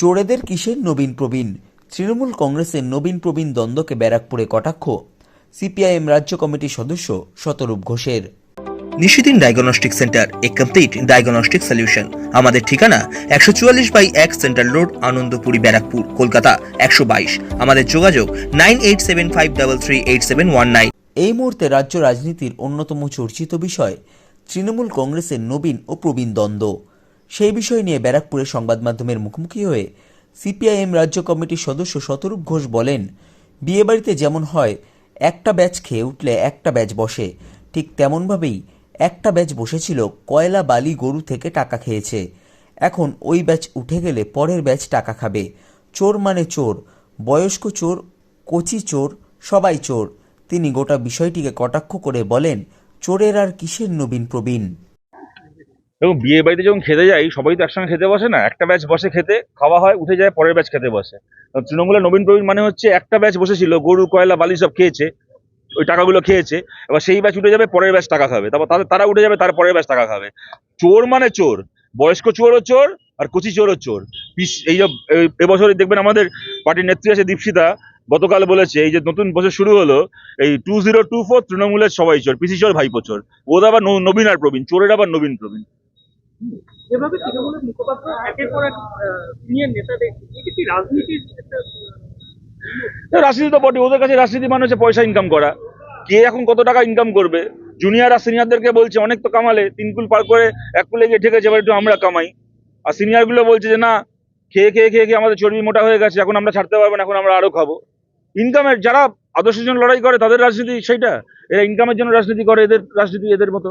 চোরেদের কিসের নবীন প্রবীণ? তৃণমূল কংগ্রেসের নবীন প্রবীণ দ্বন্দ্বকে ব্যারাকপুরে কটাক্ষ? সিপিআইএম রাজ্য কমিটির সদস্য শতরূপ ঘোষের। নিশিদিন ডায়াগনস্টিক সেন্টার এ কমপ্লিট ডায়াগনস্টিক সলিউশন। আমাদের ঠিকানা একশো চুয়াল্লিশ বাই এক সেন্ট্রাল রোড আনন্দপুরি ব্যারাকপুর কলকাতা একশো বাইশ। আমাদের যোগাযোগ nine eight seven five double three eight seven one nine. এই মুহূর্তে রাজ্য রাজনীতির অন্যতম চর্চিত বিষয় তৃণমূল কংগ্রেসের নবীন ও প্রবীণ দ্বন্দ্ব। সেই বিষয় নিয়ে ব্যারাকপুরে সংবাদ মাধ্যমের মুখোমুখি হয়ে সিপিআইএম রাজ্য কমিটির সদস্য শতরূপ ঘোষ বলেন বিয়েবাড়িতে যেমন হয়, একটা ব্যাচ খেয়ে উঠলে একটা ব্যাচ বসে। ঠিক তেমনভাবেই একটা ব্যাচ বসেছিল, কয়লা, বালি, গরু থেকে টাকা খেয়েছে। এখন ওই ব্যাচ উঠে গেলে পরের ব্যাচ টাকা খাবে। চোর মানে চোর, বয়স্ক চোর, কচি চোর, সবাই চোর। তিনি গোটা বিষয়টিকে কটাক্ষ করে বলেন, চোরের আর কিসের নবীন প্রবীণ? এবং বিয়ে বাড়িতে যখন খেতে যাই, সবাই তো একসঙ্গে খেতে বসে না। একটা ব্যাচ বসে খেতে, খাওয়া হয়, উঠে যায়, পরের ব্যাচ খেতে বসে। তৃণমূলের নবীন প্রবীণ মানে হচ্ছে একটা ব্যাচ বসেছিল, গরু, কয়লা, বালি সব খেয়েছে, ওই টাকাগুলো খেয়েছে। এবার সেই ব্যাচ উঠে যাবে, পরের ব্যাচ টাকা খাবে। তারপর তাদের, তারা উঠে যাবে, তার পরের ব্যাচ টাকা খাবে। চোর মানে চোর। বয়স্ক চোরও চোর, আর কচি চোরও চোর। এই যে এবছরে দেখবেন আমাদের পার্টির নেত্রী আছে দীপশিতা, গতকাল বলেছে, এই যে নতুন বছর শুরু হলো, এই টু জিরো টু ফোর তৃণমূলের সবাই চোর, পিসি চোর, ভাইপো চোর। ওদের আবার নবীন আর প্রবীণ, চোরের আবার নবীন প্রবীণ। এভাবে তৃণমূলের মুখপাত্র একের পর এক সিনিয়র নেতাদের এটি রাজনীতির রাজনীতি তো বটে ওদের কাছে রাজনীতি মানে হচ্ছে পয়সা ইনকাম করা। কে এখন কত টাকা ইনকাম করবে? জুনিয়র আর সিনিয়রদেরকে বলছে, অনেক তো কামালে, তিন কুল পার করে এক কুলে গিয়ে ঠেকেছে, এবার একটু আমরা কামাই। আর সিনিয়রগুলো বলছে যে, না, খেয়ে খেয়ে খেয়ে খেয়ে আমাদের চর্বি মোটা হয়ে গেছে, এখন আমরা ছাড়তে পারব না, এখন আমরা আরও খাব। ইনকামের যারা আদর্শের জন্য লড়াই করে, তাদের রাজনীতি সেইটা। এরা ইনকামের জন্য রাজনীতি করে, এদের রাজনীতি এদের মতো।